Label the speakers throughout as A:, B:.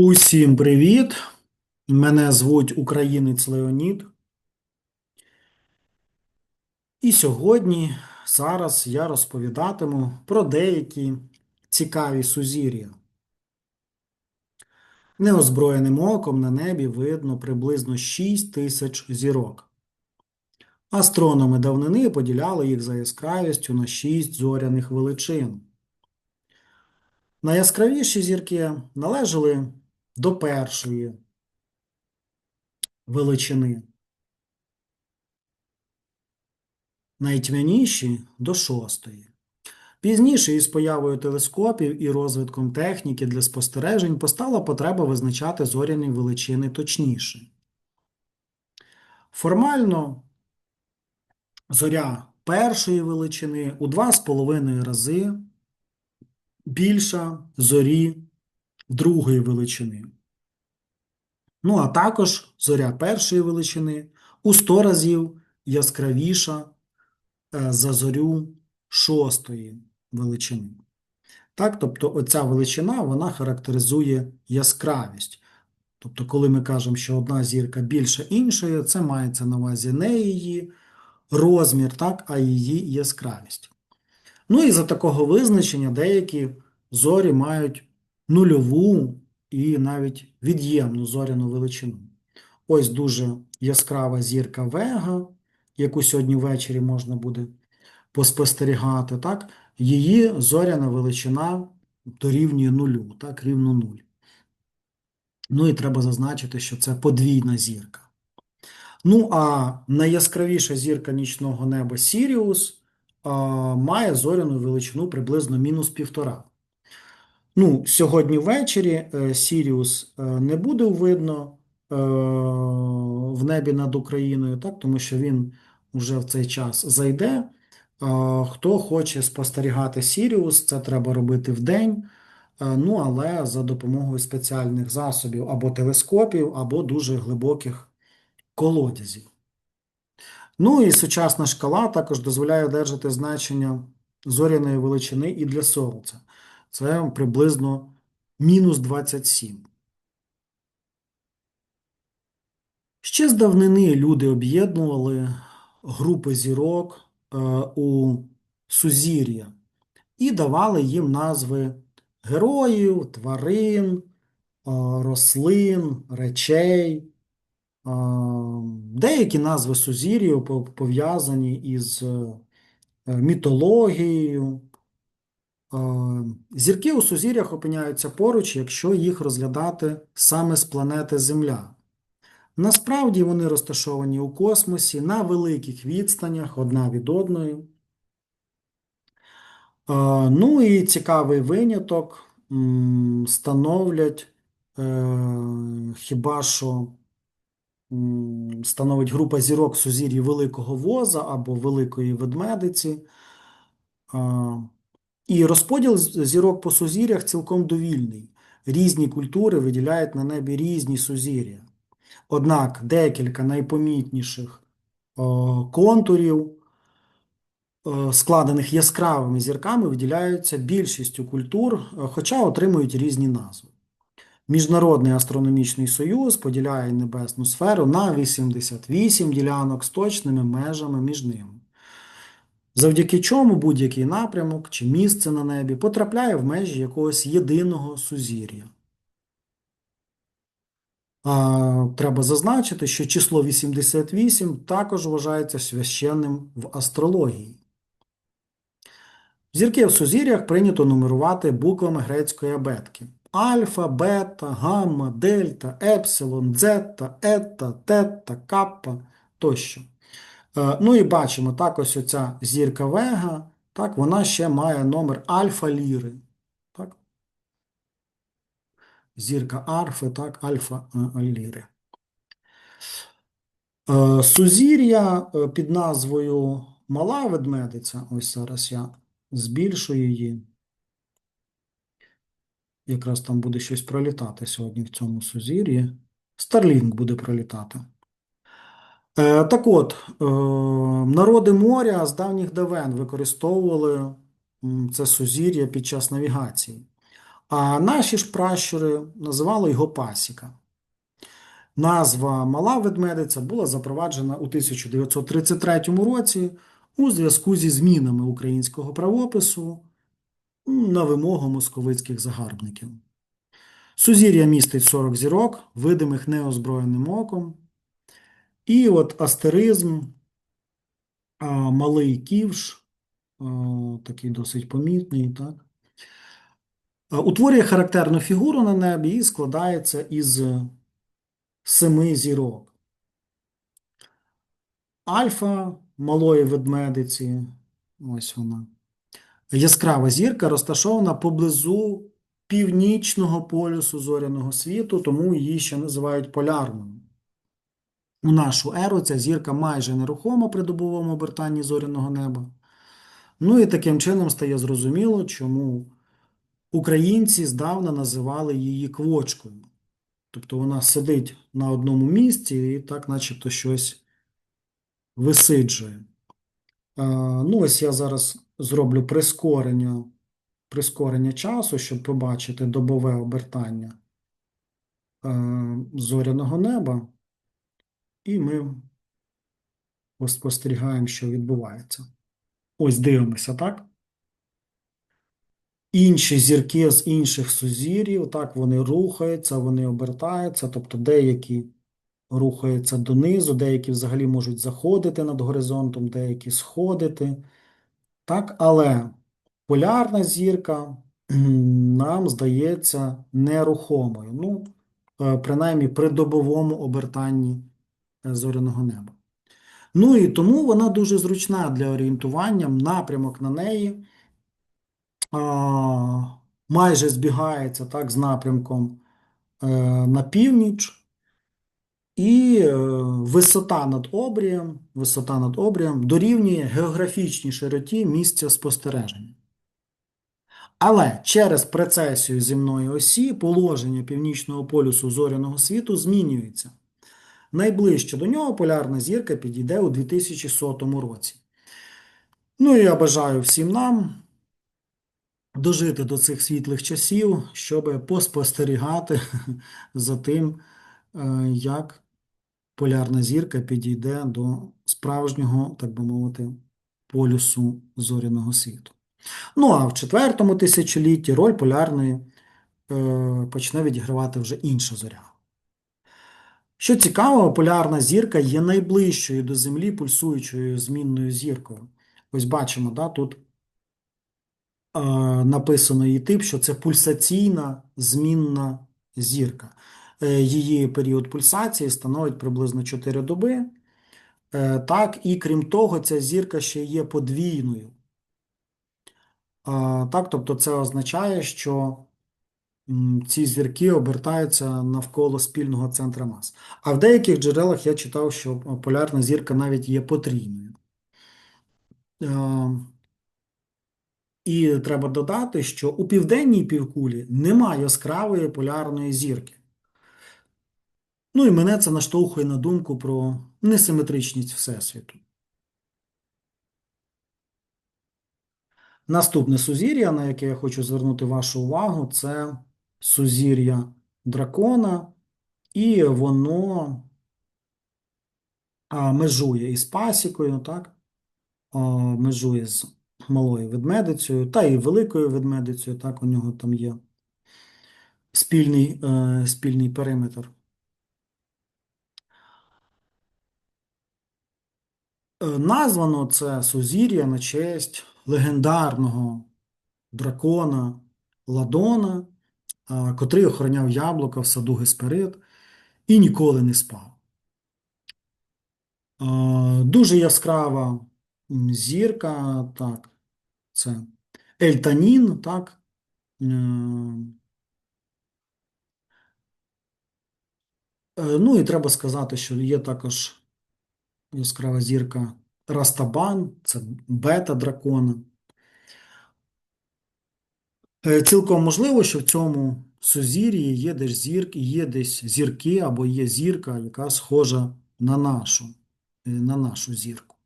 A: Усім привіт! Мене звуть Українець Леонід. І сьогодні, зараз я розповідатиму про деякі цікаві сузір'я. Неозброєним оком на небі видно приблизно 6 тисяч зірок. Астрономи давнини поділяли їх за яскравістю на 6 зоряних величин. Найяскравіші зірки належали до першої величини. Найтьмяніші до шостої. Пізніше із появою телескопів і розвитком техніки для спостережень постала потреба визначати зоряні величини точніше. Формально зоря першої величини у 2,5 рази більша зорі другої величини. Ну, а також зоря першої величини у 100 разів яскравіша е, за зорю шостої величини. Так, тобто оця величина вона характеризує яскравість. Тобто, коли ми кажемо, що одна зірка більша іншої, це мається на увазі не її розмір, так, а її яскравість. Ну і за такого визначення деякі зорі мають нульову і навіть від'ємну зоряну величину. Ось дуже яскрава зірка Вега, яку сьогодні ввечері можна буде поспостерігати. Так? Її зоряна величина дорівнює нулю, так, рівно нуль. Ну і треба зазначити, що це подвійна зірка. Ну, а найяскравіша зірка нічного неба Сіріус має зоряну величину приблизно мінус півтора. Ну, сьогодні ввечері е, Сіріус е, не буде видно е, в небі над Україною, так, тому що він вже в цей час зайде. Хто хоче спостерігати Сіріус, це треба робити вдень, ну, але за допомогою спеціальних засобів або телескопів, або дуже глибоких колодязів. Ну і сучасна шкала також дозволяє одержати значення зоряної величини і для Сонця. Це приблизно мінус 27. Ще з давнини люди об'єднували групи зірок е, у сузір'я і давали їм назви героїв, тварин, е, рослин, речей. Е, Деякі назви сузір'я пов'язані із мітологією. Е, Зірки у сузір'ях опиняються поруч, якщо їх розглядати саме з планети Земля. Насправді вони розташовані у космосі на великих відстанях одна від одної. Е, Ну і цікавий виняток становлять е, хіба що становить група зірок сузір'ї Великого Воза або Великої Ведмедиці. І розподіл зірок по сузір'ях цілком довільний. Різні культури виділяють на небі різні сузір'я. Однак декілька найпомітніших контурів, складених яскравими зірками, виділяються більшістю культур, е, хоча отримують різні назви. Міжнародний астрономічний союз поділяє небесну сферу на 88 ділянок з точними межами між ними. Завдяки чому будь-який напрямок чи місце на небі потрапляє в межі якогось єдиного сузір'я. Треба зазначити, що число 88 також вважається священним в астрології. Зірки в сузір'ях прийнято нумерувати буквами грецької абетки: альфа, бета, гамма, дельта, епсилон, дзета, ета, тета, каппа тощо. Е, Ну і бачимо, так ось оця зірка Вега, так, вона ще має номер альфа ліри. Зірка арфи, так, альфа е, ліри. Е, Сузір'я під назвою Мала ведмедиця, ось зараз я збільшую її. Якраз там буде щось пролітати сьогодні в цьому сузір'ї. Старлінг буде пролітати. Е, Так от, е, народи моря з давніх давен використовували це сузір'я під час навігації. А наші ж пращури називали його пасіка. Назва Мала ведмедиця була запроваджена у 1933 році у зв'язку зі змінами українського правопису на вимогу московицьких загарбників. Сузір'я містить 40 зірок, видимих неозброєним оком. І от астеризм, малий ківш, такий досить помітний, так? Утворює характерну фігуру на небі і складається із семи зірок. Альфа малої ведмедиці, ось вона. Яскрава зірка розташована поблизу північного полюсу зоряного світу, тому її ще називають полярною. У нашу еру ця зірка майже нерухома при добовому обертанні зоряного неба. Ну і таким чином стає зрозуміло, чому українці здавна називали її квочкою. Тобто вона сидить на одному місці і так, начебто, щось висиджує. Ну, ось я зараз зроблю прискорення, прискорення часу, щоб побачити добове обертання е, зоряного неба. І ми спостерігаємо, що відбувається. Ось дивимося, так? Інші зірки з інших сузір'їв, так, вони рухаються, вони обертаються, тобто деякі рухаються донизу, деякі взагалі можуть заходити над горизонтом, деякі сходити. Так, але полярна зірка нам здається нерухомою. Ну, е, принаймні при добовому обертанні зоряного неба. Ну і тому вона дуже зручна для орієнтування, напрямок на неї а, майже збігається так з напрямком е, на північ, і е, висота над обрієм, висота над обрієм дорівнює географічній широті місця спостереження. Але через прецесію земної осі положення північного полюсу зоряного світу змінюється. Найближче до нього полярна зірка підійде у 2100 році. Ну і я бажаю всім нам дожити до цих світлих часів, щоб поспостерігати за тим, е, як полярна зірка підійде до справжнього, так би мовити, полюсу зоряного світу. Ну а в четвертому тисячолітті роль полярної е, почне відігравати вже інша зоря. Що цікаво, полярна зірка є найближчою до Землі пульсуючою змінною зіркою. Ось бачимо, да, тут е, написано її тип, що це пульсаційна змінна зірка. Е, її період пульсації становить приблизно 4 доби. Е, так, і крім того, ця зірка ще є подвійною. Е, так, тобто це означає, що ці зірки обертаються навколо спільного центра мас. А в деяких джерелах я читав, що полярна зірка навіть є потрійною. Е, І треба додати, що у південній півкулі немає яскравої полярної зірки. Ну і мене це наштовхує на думку про несиметричність Всесвіту. Наступне сузір'я, на яке я хочу звернути вашу увагу, це сузір'я дракона, і воно межує із пасікою, так? Межує з малою ведмедицею та і великою ведмедицею, так, у нього там є спільний, е, спільний периметр. Е, Названо це сузір'я на честь легендарного дракона Ладона, котрий охороняв яблука в саду Гесперид і ніколи не спав. Дуже яскрава зірка, так, це Ельтанін, так. Е, Ну і треба сказати, що є також яскрава зірка Растабан, це бета дракона. Е, Цілком можливо, що в цьому сузір'ї є десь зірки, є десь зірки або є зірка, яка схожа на нашу, е, на нашу зірку.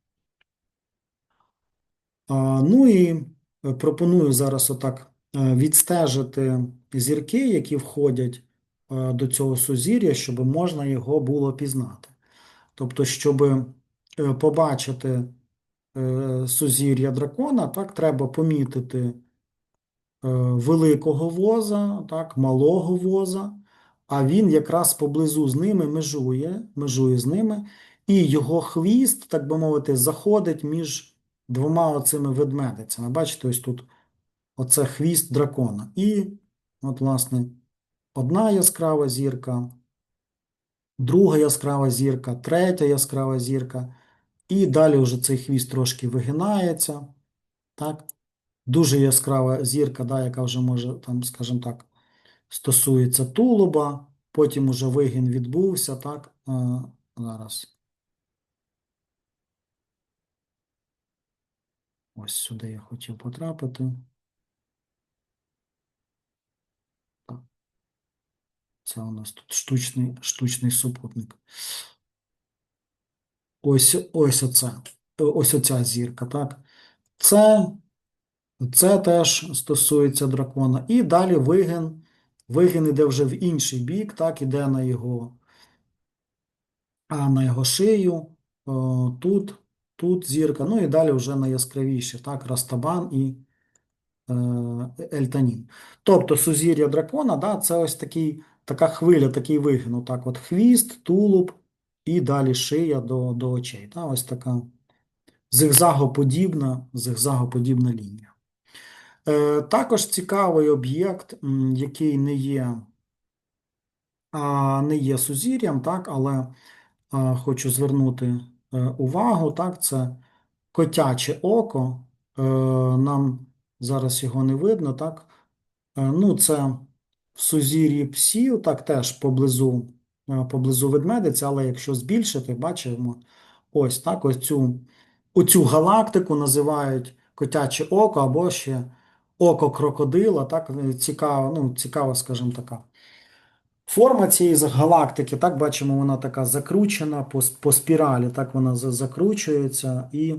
A: А, Ну і е, пропоную зараз отак відстежити зірки, які входять до цього сузір'я, щоб можна його було пізнати. Тобто, щоб побачити сузір'я дракона, так, треба помітити великого воза, так, малого воза, а він якраз поблизу з ними межує, межує з ними, і його хвіст, так би мовити, заходить між двома оцими ведмедицями. Бачите, ось тут оце хвіст дракона. І, от, власне, одна яскрава зірка, друга яскрава зірка, третя яскрава зірка. І далі вже цей хвіст трошки вигинається. Так? Дуже яскрава зірка, да, яка вже може, там, скажімо так, стосується тулуба. Потім уже вигін відбувся. Так? А, зараз. Ось сюди я хотів потрапити. Це у нас тут штучний, штучний супутник. Ось ось оце. Ось оця зірка, так? Це, це теж стосується дракона. І далі вигин. Вигин іде вже в інший бік, так, іде на його, а на його шию. Тут, тут зірка. Ну і далі вже найяскравіші, так, Растабан і е, Ельтанін. Тобто сузір'я дракона, да, це ось такий, така хвиля, такий вигин. Отак от хвіст, тулуб і далі шия до, до очей. Да, ось така зигзагоподібна, зигзагоподібна лінія. Е, Також цікавий об'єкт, який не є, не є сузір'ям, так, але хочу звернути е, увагу, так, це котяче око. Е, Нам зараз його не видно, так. Ну, це в сузір'ї псів, так, теж поблизу, поблизу ведмедиця, але якщо збільшити, бачимо, ось так, ось цю, оцю галактику називають котяче око або ще око крокодила, так, цікава, ну, цікава, скажімо така. Форма цієї галактики, так, бачимо, вона така закручена по, по спіралі, так вона закручується і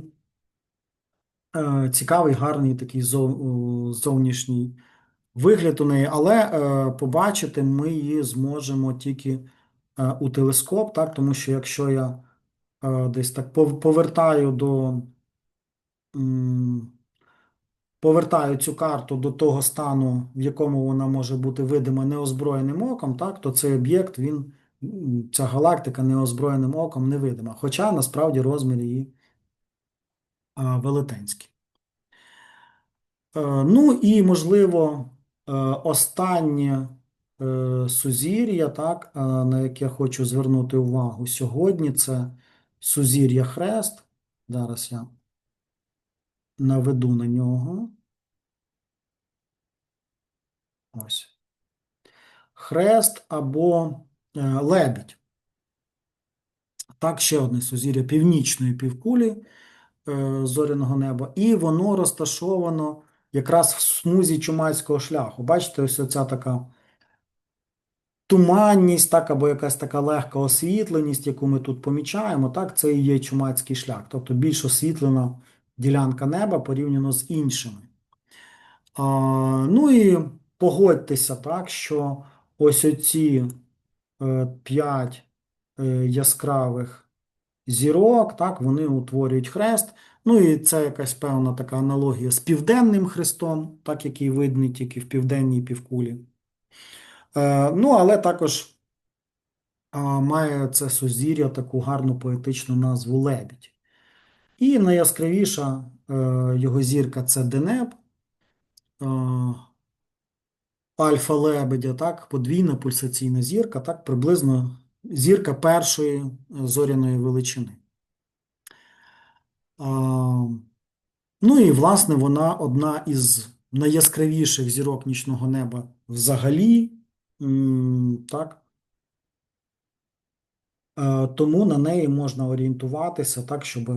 A: е, цікавий, гарний такий зов, зовнішній вигляд у неї, але е, побачити ми її зможемо тільки е, у телескоп, так, тому що якщо я е, десь так повертаю до. м, повертаю цю карту до того стану, в якому вона може бути видима неозброєним оком, так, то цей об'єкт, він, ця галактика неозброєним оком не видима. Хоча насправді розмір її велетенський. Е, Ну і, можливо, е, останнє е, сузір'я, так, на яке хочу звернути увагу сьогодні, це сузір'я Хрест. Зараз я наведу на нього. Ось. Хрест або е, лебідь. Так, ще одне сузір'я північної півкулі е, зоряного неба, і воно розташовано якраз в смузі Чумацького шляху. Бачите, ось оця така туманність, так, або якась така легка освітленість, яку ми тут помічаємо, так, це і є Чумацький шлях, тобто більш освітлена ділянка неба порівняно з іншими. А, ну і погодьтеся, так, що ось оці е, п'ять е, яскравих зірок, так, вони утворюють хрест. Ну і це якась певна така аналогія з південним хрестом, так, який видний тільки в південній півкулі. Е, ну, але також має це сузір'я таку гарну поетичну назву Лебідь. І найяскравіша е, його зірка це Денеб. Е, Альфа Лебедя, так, подвійна пульсаційна зірка, так, приблизно зірка першої е, зоряної величини. Ну і, власне, вона одна із найяскравіших зірок нічного неба взагалі. Так. Тому на неї можна орієнтуватися так, щоб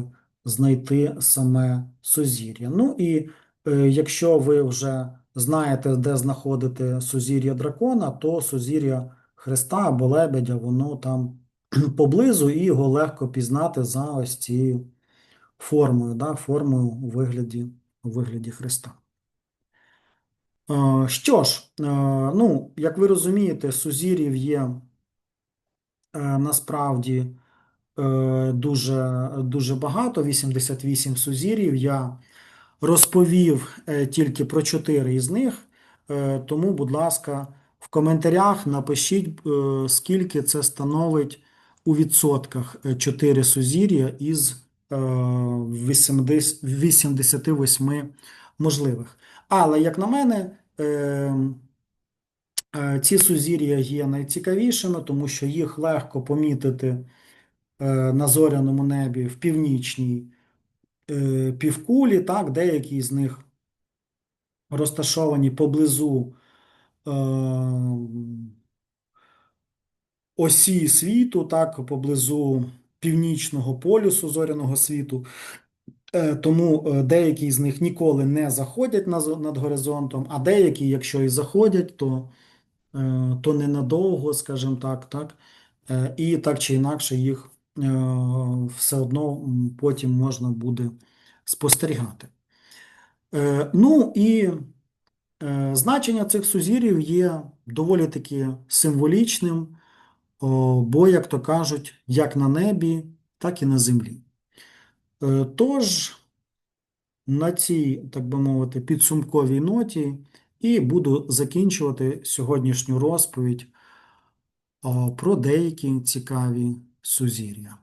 A: знайти саме сузір'я. Ну і е, якщо ви вже знаєте, де знаходити сузір'я дракона, то сузір'я Христа або лебедя, воно там поблизу, і його легко пізнати за ось цією формою, да, формою у вигляді, у вигляді Христа. Е, Що ж, е, ну, як ви розумієте, сузір'їв є е, насправді е, дуже, дуже багато, 88 сузір'їв. Я розповів е, тільки про 4 із них, Е, тому, будь ласка, в коментарях напишіть, скільки це становить у відсотках 4 сузір'я із е, 80 88 можливих. Але, як на мене, е, Е, Ці сузір'я є найцікавішими, тому що їх легко помітити на зоряному небі в північній е, півкулі. Так, деякі з них розташовані поблизу е, осі світу, так, поблизу північного полюсу зоряного світу. Е, Тому е, деякі з них ніколи не заходять над горизонтом, а деякі, якщо і заходять, то е, то ненадовго, скажімо так, так, Е, і так чи інакше їх е, все одно потім можна буде спостерігати. Е, Ну і е, значення цих сузір'їв є доволі таки символічним, бо, як то кажуть, як на небі, так і на землі. Е, Тож, на цій, так би мовити, підсумковій ноті і буду закінчувати сьогоднішню розповідь про деякі цікаві сузір'я.